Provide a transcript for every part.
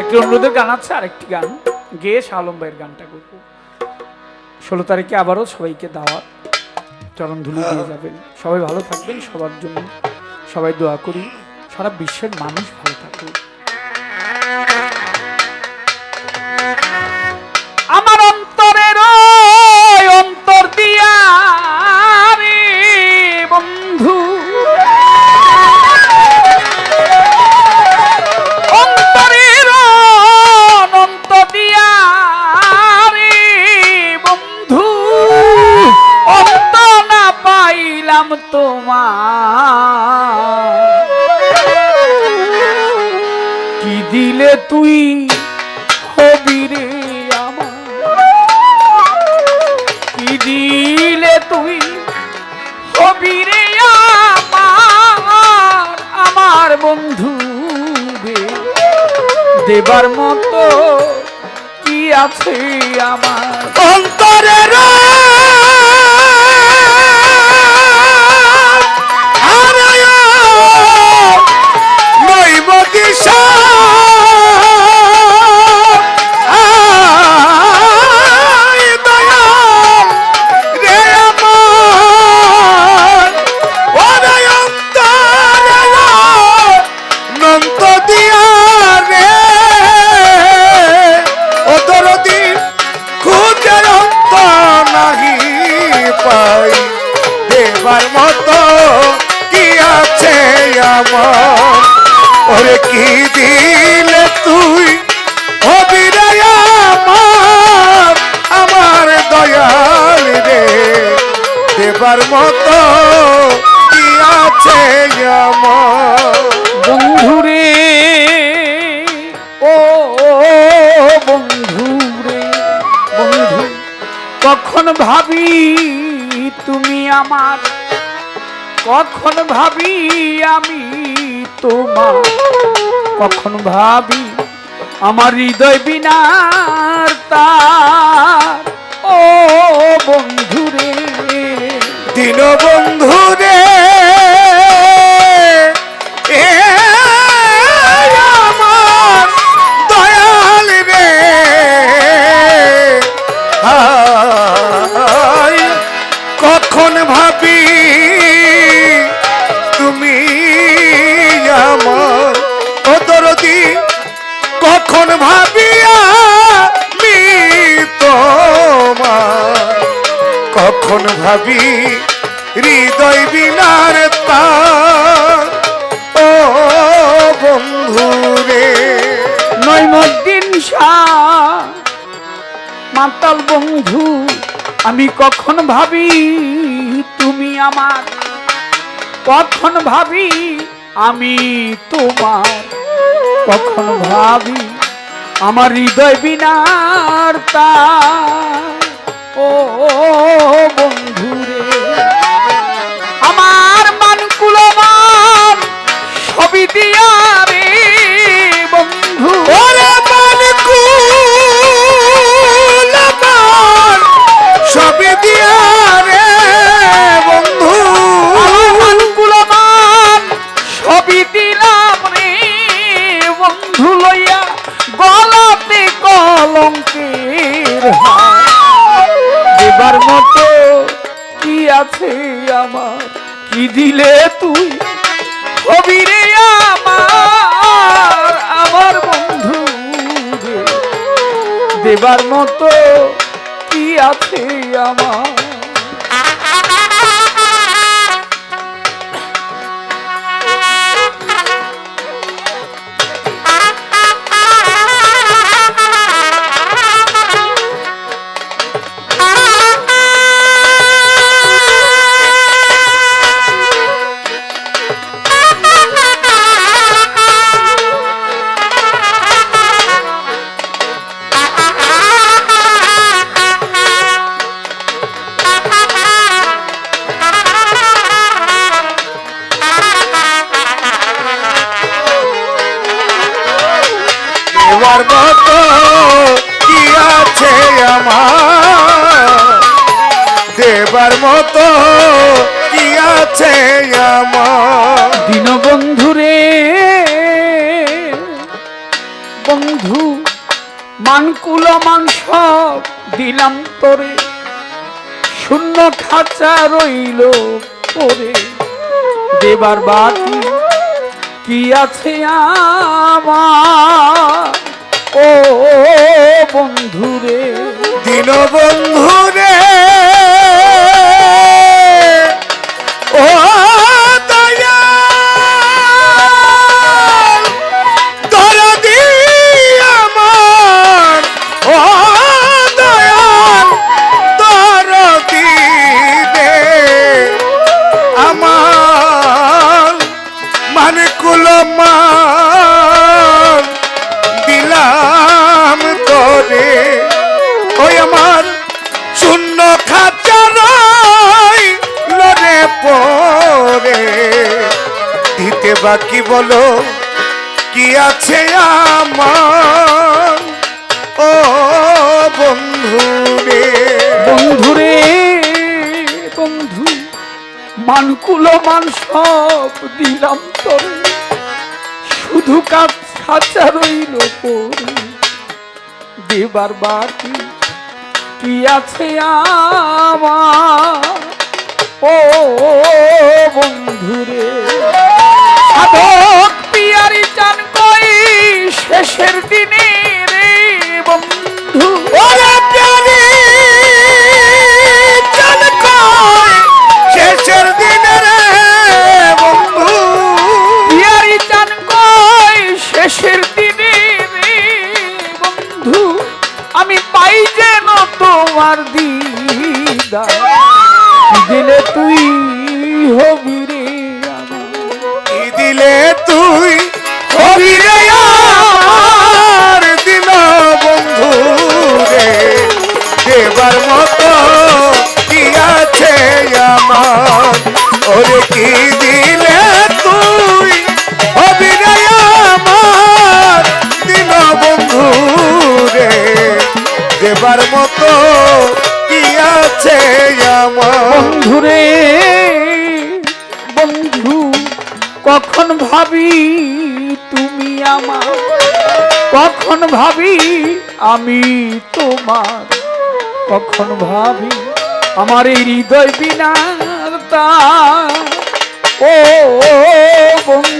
একটি অনুরোধের গান আছে, আরেকটি গান। গেয়ে শালম ভাইয়ের গানটা করব। ষোলো তারিখে আবারও সবাইকে দাওয়াত চরণ ধুলি দিয়ে যাবেন। সবাই ভালো থাকবেন, সবার জন্য সবাই দোয়া করি। সারা বিশ্বের মানুষ ভালো থাকুক। তোমার। কি দিলে তুই হবি রে আমার? কি দিলে তুই হবি আমার? বন্ধু দেবার মতো কি আছে আমার? অন্তরের নৈব খুঁজে নাহি পাই। দেবার মতো কি আছে আমার? ওরে কি দিলে তুই হবি রে আমার? আমার দয়াল রে। দেবার মতো কি আছে আমার? বন্ধুরে কখন ভাবি তুমি আমার? কখন ভাবি আমি তোমার? কখন ভাবি আমার হৃদয় বিনার তার? ও বন্ধুরে দিন বন্ধু কখন ভাবি, হৃদয় বিনার ও বন্ধু রে নৈমদ্দিন শাহ, মাতাল বন্ধু, আমি কখন ভাবি, তুমি আমার? কখন ভাবি, আমি তোমার? কখন ভাবি, আমার হৃদয় বিনার তার? ও বন্ধু রে আমার মান ছবি দিয়া মতো কি আছে আমার? কি দিলে তুই? হবি রে আমার আমার বন্ধু দেবার মতো কি আছে আমার? দিলাম তোরে শূন্য খাঁচা রইল পরে। দেবার বাকি কি আছে আমার? ও বন্ধুরে দিন বন্ধু রে ও বাকি বলো, কি আছে আমার? ও বন্ধু রে বন্ধুরে, বন্ধু, মানকুল মান সব দিলাম তোরে। শুধু কাজ খাঁচা রইল দেবার বাকি কি আছে আমার? ও শেষের দিনে বন্ধু, আমি পাই যেন তোমার দিদা দিলে তুই হবি রে দিলে তুই হবি রে আমার দিল বন্ধু রে। দেবার মতো কি আছে আমার? ওরে কি দিলে তুই দেবার মতো কি আছে আমার? বন্ধু, কখন ভাবি তুমি আমার? কখন ভাবি আমি তোমার? কখন ভাবি আমার হৃদয় বিনার তার? ও, বন্ধু।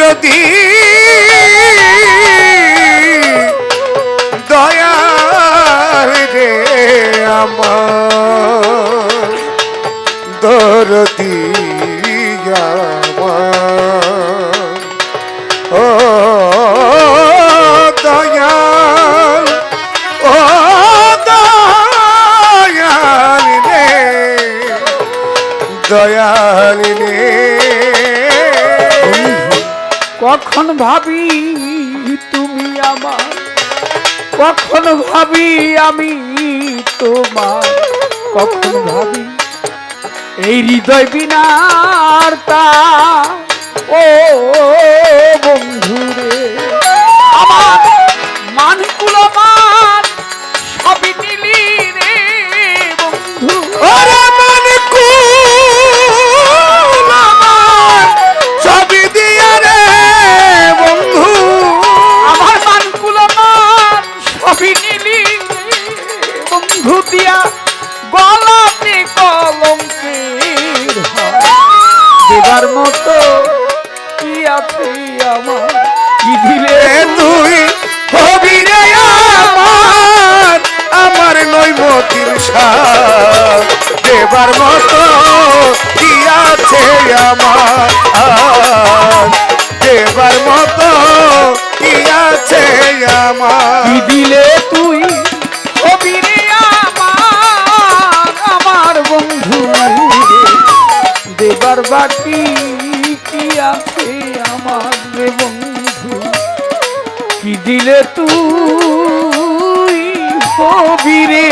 দরদি দয়াল রে আমার দরদি। ভাবি তুমি আমার? কখন ভাবি আমি তোমার? কখন ভাবি? এই হৃদয় বিনার তা? ও বন্ধুরে দেবার মতো কি আছে আমার? দিলে তুই? হবি রে আমার আমার বন্ধু রে। এবার বাকি কি আছে আমার রে বন্ধু? কি দিলে তুই হবি রে